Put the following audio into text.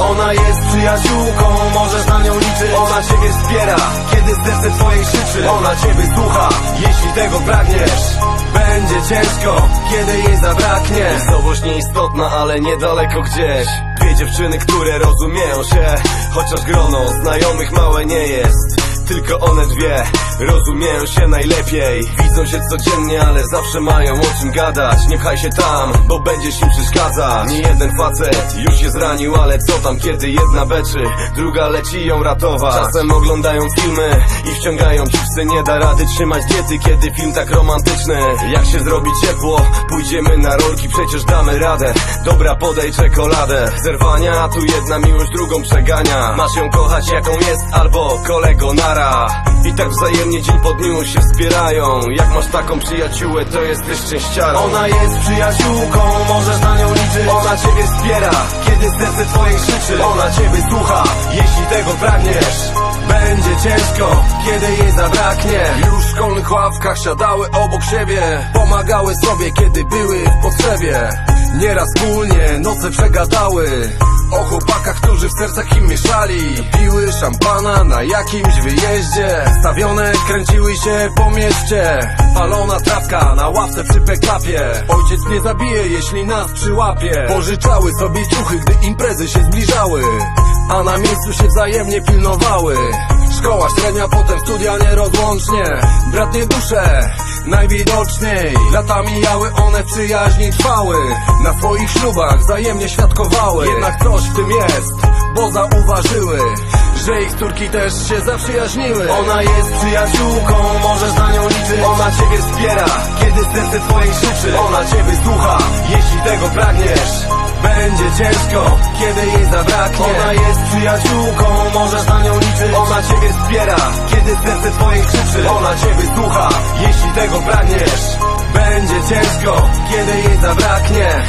Ona jest przyjaciółką, możesz na nią liczyć. Ona ciebie wspiera, kiedy serce twoje krzyczy. Ona ciebie słucha, jeśli tego pragniesz. Będzie ciężko, kiedy jej zabraknie. Miejscowość nieistotna, ale niedaleko gdzieś. Dwie dziewczyny, które rozumieją się Chociaż grono znajomych małe nie jest tylko one dwie. Rozumieją się najlepiej. Widzą się codziennie, ale zawsze mają o czym gadać. Nie pchaj się tam, bo będziesz im przeszkadzać. Nie jeden facet już się zranił, ale co tam kiedy jedna beczy Druga leci ją ratować. Czasem oglądają filmy i wciągają chipsy. Nie da rady trzymać diety, kiedy film tak romantyczny. Jak się zrobi ciepło, pójdziemy na rolki. Przecież damy radę, dobra podaj czekoladę. Zerwania, tu jedna miłość drugą przegania. Masz ją kochać jaką jest, albo kolego nara i tak wzajemnie dzień po dniu się wspierają Jak masz taką przyjaciółę, to jesteś szczęściarą Ona jest przyjaciółką, możesz na nią liczyć. Ona ciebie wspiera, kiedy serce twoje krzyczy. Ona ciebie słucha, jeśli tego pragniesz. Będzie ciężko, kiedy jej zabraknie. Już w szkolnych ławkach siadały obok siebie. Pomagały sobie, kiedy były w potrzebie Nieraz wspólnie noce przegadały o chłopakach, którzy w sercach im mieszali. Piły szampana na jakimś wyjeździe. Stawione kręciły się po mieście. Palona trawka na ławce przy pekapie. Ojciec mnie zabije, jeśli nas przyłapie. Pożyczały sobie ciuchy, gdy imprezy się zbliżały. A na miejscu się wzajemnie pilnowały. Szkoła średnia, potem studia nierozłącznie Bratnie dusze, najwidoczniej. Lata mijały, one w przyjaźni trwały. Na swoich ślubach wzajemnie świadkowały. Jednak coś w tym jest, bo zauważyły że ich córki też się zaprzyjaźniły. Ona jest przyjaciółką, możesz na nią liczyć Ona ciebie wspiera, kiedy serce twoje krzyczy Ona ciebie słucha, jeśli tego pragniesz. Będzie ciężko, kiedy jej zabraknie. Ona jest przyjaciółką, możesz na nią liczyć Ona ciebie wspiera, kiedy serce twoje krzyczy Ona ciebie słucha, jeśli tego pragniesz. Będzie ciężko, kiedy jej zabraknie